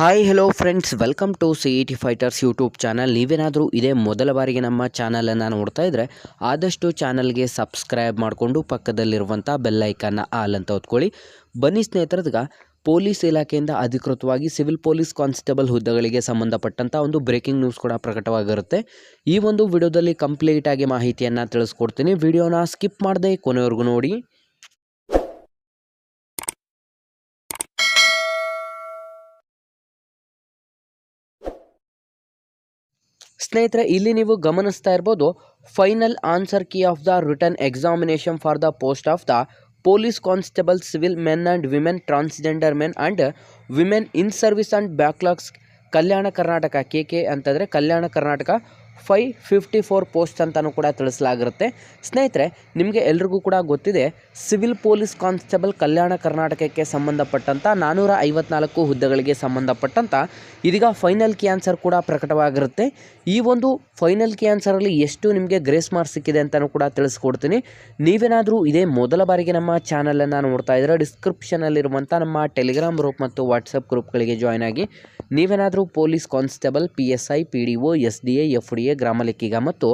Hi hello friends welcome to C E T fighters YouTube channel ನೀವೇನಾದರೂ ಇದೇ ಮೊದಲ ಬಾರಿಗೆ ನಮ್ಮ ಚಾನಲನ್ನು ನೋಡ್ತಾ ಇದ್ದರೆ ಆದಷ್ಟು ಚಾನಲ್ಗೆ ಸಬ್ಸ್ಕ್ರೈಬ್ ಮಾಡಿಕೊಂಡು ಪಕ್ಕದಲ್ಲಿರುವಂಥ ಬೆಲ್ಲೈಕನ್ನ ಆಲ್ ಅಂತ ಹೊತ್ಕೊಳ್ಳಿ ಬನ್ನಿ ಸ್ನೇಹಿತರದ್ಗ, ಪೊಲೀಸ್ ಇಲಾಖೆಯಿಂದ ಅಧಿಕೃತವಾಗಿ ಸಿವಿಲ್ ಪೊಲೀಸ್ ಕಾನ್ಸ್ಟೇಬಲ್ ಹುದ್ದೆಗಳಿಗೆ ಸಂಬಂಧಪಟ್ಟಂಥ ಒಂದು ಬ್ರೇಕಿಂಗ್ ನ್ಯೂಸ್ ಕೂಡ ಪ್ರಕಟವಾಗಿರುತ್ತೆ. ಈ ಒಂದು ವಿಡಿಯೋದಲ್ಲಿ ಕಂಪ್ಲೀಟಾಗಿ ಮಾಹಿತಿಯನ್ನು ತಿಳಿಸ್ಕೊಡ್ತೀನಿ. ವಿಡಿಯೋನ ಸ್ಕಿಪ್ ಮಾಡದೆ ಕೊನೆವರೆಗೂ ನೋಡಿ. ಸ್ನೇಹಿತರೆ, ಇಲ್ಲಿ ನೀವು ಗಮನಿಸ್ತಾ ಇರ್ಬೋದು, final answer key of the return examination for the post of the police constable, civil men and women, transgender men and women in service and backlogs, Kalyana Karnataka, K K ಅಂತಂದರೆ ಕಲ್ಯಾಣ ಕರ್ನಾಟಕ ಫೈ ಫಿಫ್ಟಿ ಫೋರ್ ಪೋಸ್ಟ್ ಅಂತಲೂ ಕೂಡ ತಿಳಿಸಲಾಗಿರುತ್ತೆ. ಸ್ನೇಹಿತರೆ, ನಿಮಗೆ ಎಲ್ರಿಗೂ ಕೂಡ ಗೊತ್ತಿದೆ, civil police constable ಕಲ್ಯಾಣ ಕರ್ನಾಟಕಕ್ಕೆ ಸಂಬಂಧಪಟ್ಟಂಥ ನಾನ್ನೂರ ಐವತ್ನಾಲ್ಕು ಹುದ್ದೆಗಳಿಗೆ ಸಂಬಂಧಪಟ್ಟಂಥ ಇದೀಗ ಫೈನಲ್ ಕಿ ಆನ್ಸರ್ ಕೂಡ ಪ್ರಕಟವಾಗಿರುತ್ತೆ. ಈ ಒಂದು ಫೈನಲ್ ಕಿ ಆನ್ಸರಲ್ಲಿ ಎಷ್ಟು ನಿಮಗೆ ಗ್ರೇಸ್ ಮಾರ್ಕ್ಸ್ ಸಿಕ್ಕಿದೆ ಅಂತಲೂ ಕೂಡ ತಿಳಿಸ್ಕೊಡ್ತೀನಿ. ನೀವೇನಾದರೂ ಇದೇ ಮೊದಲ ಬಾರಿಗೆ ನಮ್ಮ ಚಾನಲನ್ನು ನೋಡ್ತಾ ಇದ್ದರೆ ಡಿಸ್ಕ್ರಿಪ್ಷನಲ್ಲಿರುವಂಥ ನಮ್ಮ ಟೆಲಿಗ್ರಾಮ್ ಗ್ರೂಪ್ ಮತ್ತು ವಾಟ್ಸಪ್ ಗ್ರೂಪ್ಗಳಿಗೆ ಜಾಯ್ನ್ ಆಗಿ ನೀವೇನಾದರೂ police constable P S I P D O S D A F D A ಗ್ರಾಮ ಲೆಕ್ಕಿಗ ಮತ್ತು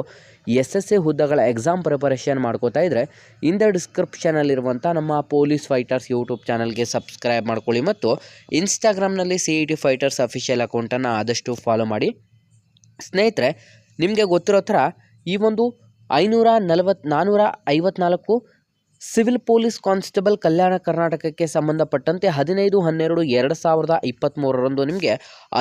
ಎಸ್ ಎಸ್ ಎ ಹುದ್ದೆಗಳ ಎಕ್ಸಾಮ್ ಪ್ರಿಪರೇಷನ್ ಮಾಡ್ಕೋತಾ ಇದ್ದರೆ ಇಂದ ಡಿಸ್ಕ್ರಿಪ್ಷನಲ್ಲಿರುವಂಥ ನಮ್ಮ ಪೊಲೀಸ್ ಫೈಟರ್ಸ್ ಯೂಟ್ಯೂಬ್ ಚಾನಲ್ಗೆ ಸಬ್ಸ್ಕ್ರೈಬ್ ಮಾಡ್ಕೊಳ್ಳಿ ಮತ್ತು ಇನ್ಸ್ಟಾಗ್ರಾಮ್ನಲ್ಲಿ C E T fighters official ಅಕೌಂಟನ್ನು ಆದಷ್ಟು ಫಾಲೋ ಮಾಡಿ. ಸ್ನೇಹಿತರೆ, ನಿಮಗೆ ಗೊತ್ತಿರೋ ಥರ ಈ ಒಂದು ಐನೂರ ನಲವತ್ತು ನಾನ್ನೂರ ಐವತ್ನಾಲ್ಕು ಸಿವಿಲ್ ಪೊಲೀಸ್ ಕಾನ್ಸ್ಟೇಬಲ್ ಕಲ್ಯಾಣ ಕರ್ನಾಟಕಕ್ಕೆ ಸಂಬಂಧಪಟ್ಟಂತೆ ಹದಿನೈದು, ಹನ್ನೆರಡು, ಎರಡು ಸಾವಿರದ ಇಪ್ಪತ್ತ್ಮೂರರಂದು ನಿಮಗೆ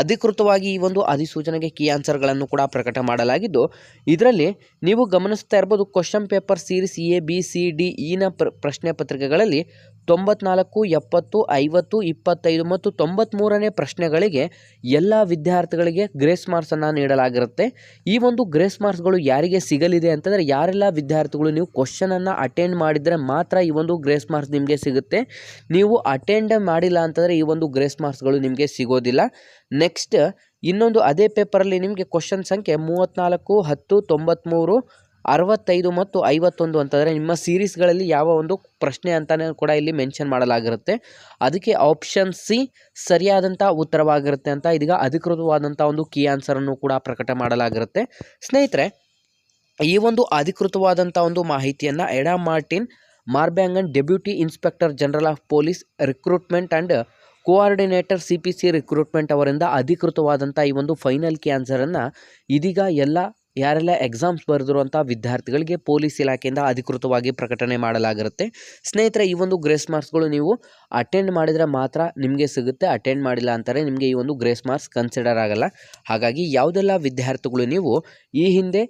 ಅಧಿಕೃತವಾಗಿ ಈ ಒಂದು ಅಧಿಸೂಚನೆಗೆ ಕೀ ಆನ್ಸರ್ಗಳನ್ನು ಕೂಡ ಪ್ರಕಟ ಮಾಡಲಾಗಿದ್ದು, ಇದರಲ್ಲಿ ನೀವು ಗಮನಿಸ್ತಾ ಇರ್ಬೋದು, question paper series A, B, C, D ಇನ ಪ್ರ, ಪ್ರಶ್ನೆ ಪತ್ರಿಕೆಗಳಲ್ಲಿ ತೊಂಬತ್ನಾಲ್ಕು, ಎಪ್ಪತ್ತು, ಐವತ್ತು, ಇಪ್ಪತ್ತೈದು ಮತ್ತು ತೊಂಬತ್ತ್ಮೂರನೇ ಪ್ರಶ್ನೆಗಳಿಗೆ ಎಲ್ಲ ವಿದ್ಯಾರ್ಥಿಗಳಿಗೆ ಗ್ರೇಸ್ ಮಾರ್ಕ್ಸನ್ನು ನೀಡಲಾಗಿರುತ್ತೆ. ಈ ಒಂದು ಗ್ರೇಸ್ ಮಾರ್ಕ್ಸ್ಗಳು ಯಾರಿಗೆ ಸಿಗಲಿದೆ ಅಂತಂದರೆ ಯಾರೆಲ್ಲ ವಿದ್ಯಾರ್ಥಿಗಳು ನೀವು ಕ್ವಶನನ್ನು ಅಟೆಂಡ್ ಮಾಡಿದರೆ ಮಾತ್ರ ಈ ಒಂದು ಗ್ರೇಸ್ ಮಾರ್ಕ್ಸ್ ನಿಮಗೆ ಸಿಗುತ್ತೆ. ನೀವು ಅಟೆಂಡ್ ಮಾಡಿಲ್ಲ ಅಂತಂದರೆ ಈ ಒಂದು ಗ್ರೇಸ್ ಮಾರ್ಕ್ಸ್ಗಳು ನಿಮಗೆ ಸಿಗೋದಿಲ್ಲ. ನೆಕ್ಸ್ಟ್, ಇನ್ನೊಂದು ಅದೇ ಪೇಪರಲ್ಲಿ ನಿಮಗೆ ಕ್ವಶನ್ ಸಂಖ್ಯೆ ಮೂವತ್ತ್ನಾಲ್ಕು ಹತ್ತು ತೊಂಬತ್ತ್ಮೂರು ಅರವತ್ತೈದು ಮತ್ತು ಐವತ್ತೊಂದು ಅಂತಂದರೆ ನಿಮ್ಮ ಸೀರೀಸ್ಗಳಲ್ಲಿ ಯಾವ ಒಂದು ಪ್ರಶ್ನೆ ಅಂತಲೇ ಕೂಡ ಇಲ್ಲಿ ಮೆನ್ಷನ್ ಮಾಡಲಾಗಿರುತ್ತೆ. ಅದಕ್ಕೆ ಆಪ್ಷನ್ ಸಿ ಸರಿಯಾದಂಥ ಉತ್ತರವಾಗಿರುತ್ತೆ ಅಂತ ಇದೀಗ ಅಧಿಕೃತವಾದಂಥ ಒಂದು ಕೀ ಆನ್ಸರನ್ನು ಕೂಡ ಪ್ರಕಟ ಮಾಡಲಾಗಿರುತ್ತೆ. ಸ್ನೇಹಿತರೆ, ಈ ಒಂದು ಅಧಿಕೃತವಾದಂಥ ಒಂದು ಮಾಹಿತಿಯನ್ನು Ida Martin Marbaniang deputy inspector general of police recruitment and coordinator C P C recruitment ಅವರಿಂದ ಅಧಿಕೃತವಾದಂಥ ಈ ಒಂದು ಫೈನಲ್ ಕ್ಯಾನ್ಸರನ್ನು ಇದೀಗ ಎಲ್ಲ ಯಾರೆಲ್ಲ ಎಕ್ಸಾಮ್ಸ್ ಬರೆದಿರುವಂಥ ವಿದ್ಯಾರ್ಥಿಗಳಿಗೆ ಪೊಲೀಸ್ ಇಲಾಖೆಯಿಂದ ಅಧಿಕೃತವಾಗಿ ಪ್ರಕಟಣೆ ಮಾಡಲಾಗಿರುತ್ತೆ. ಸ್ನೇಹಿತರೆ, ಈ ಒಂದು ಗ್ರೇಸ್ ಮಾರ್ಕ್ಸ್ಗಳು ನೀವು ಅಟೆಂಡ್ ಮಾಡಿದರೆ ಮಾತ್ರ ನಿಮಗೆ ಸಿಗುತ್ತೆ. ಅಟೆಂಡ್ ಮಾಡಿಲ್ಲ ಅಂತಾರೆ ನಿಮಗೆ ಈ ಒಂದು ಗ್ರೇಸ್ ಮಾರ್ಕ್ಸ್ ಕನ್ಸಿಡರ್ ಆಗಲ್ಲ. ಹಾಗಾಗಿ ಯಾವುದೆಲ್ಲ ವಿದ್ಯಾರ್ಥಿಗಳು ನೀವು ಈ ಹಿಂದೆ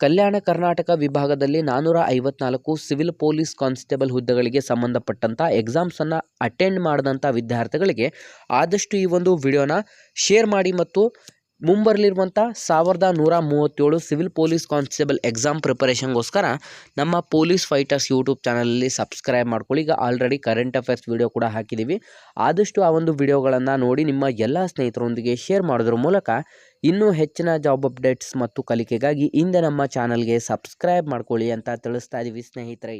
ಕಲ್ಯಾಣ ಕರ್ನಾಟಕ ವಿಭಾಗದಲ್ಲಿ ನಾನ್ನೂರ ಐವತ್ನಾಲ್ಕು ಸಿವಿಲ್ ಪೊಲೀಸ್ ಕಾನ್ಸ್ಟೇಬಲ್ ಹುದ್ದೆಗಳಿಗೆ ಸಂಬಂಧಪಟ್ಟಂಥ ಎಕ್ಸಾಮ್ಸನ್ನು ಅಟೆಂಡ್ ಮಾಡಿದಂಥ ವಿದ್ಯಾರ್ಥಿಗಳಿಗೆ ಆದಷ್ಟು ಈ ಒಂದು ವಿಡಿಯೋನ ಶೇರ್ ಮಾಡಿ ಮತ್ತು ಮುಂಬರಲಿರುವಂಥ ಸಾವಿರದ ನೂರ ಮೂವತ್ತೇಳು ಸಿವಿಲ್ ಪೊಲೀಸ್ ಕಾನ್ಸ್ಟೇಬಲ್ ಎಕ್ಸಾಮ್ ಪ್ರಿಪರೇಷನ್ಗೋಸ್ಕರ ನಮ್ಮ ಪೊಲೀಸ್ ಫೈಟರ್ಸ್ ಯೂಟ್ಯೂಬ್ ಚಾನಲಲ್ಲಿ ಸಬ್ಸ್ಕ್ರೈಬ್ ಮಾಡ್ಕೊಳ್ಳಿ. ಈಗ ಆಲ್ರೆಡಿ ಕರೆಂಟ್ ಅಫೇರ್ಸ್ ವಿಡಿಯೋ ಕೂಡ ಹಾಕಿದ್ದೀವಿ. ಆದಷ್ಟು ಆ ಒಂದು ವಿಡಿಯೋಗಳನ್ನು ನೋಡಿ ನಿಮ್ಮ ಎಲ್ಲ ಸ್ನೇಹಿತರೊಂದಿಗೆ ಶೇರ್ ಮಾಡೋದ್ರ ಮೂಲಕ ಇನ್ನೂ ಹೆಚ್ಚಿನ ಜಾಬ್ ಅಪ್ಡೇಟ್ಸ್ ಮತ್ತು ಕಲಿಕೆಗಾಗಿ ಹಿಂದೆ ನಮ್ಮ ಚಾನಲ್ಗೆ ಸಬ್ಸ್ಕ್ರೈಬ್ ಮಾಡ್ಕೊಳ್ಳಿ ಅಂತ ತಿಳಿಸ್ತಾ ಇದ್ದೀವಿ ಸ್ನೇಹಿತರೆ.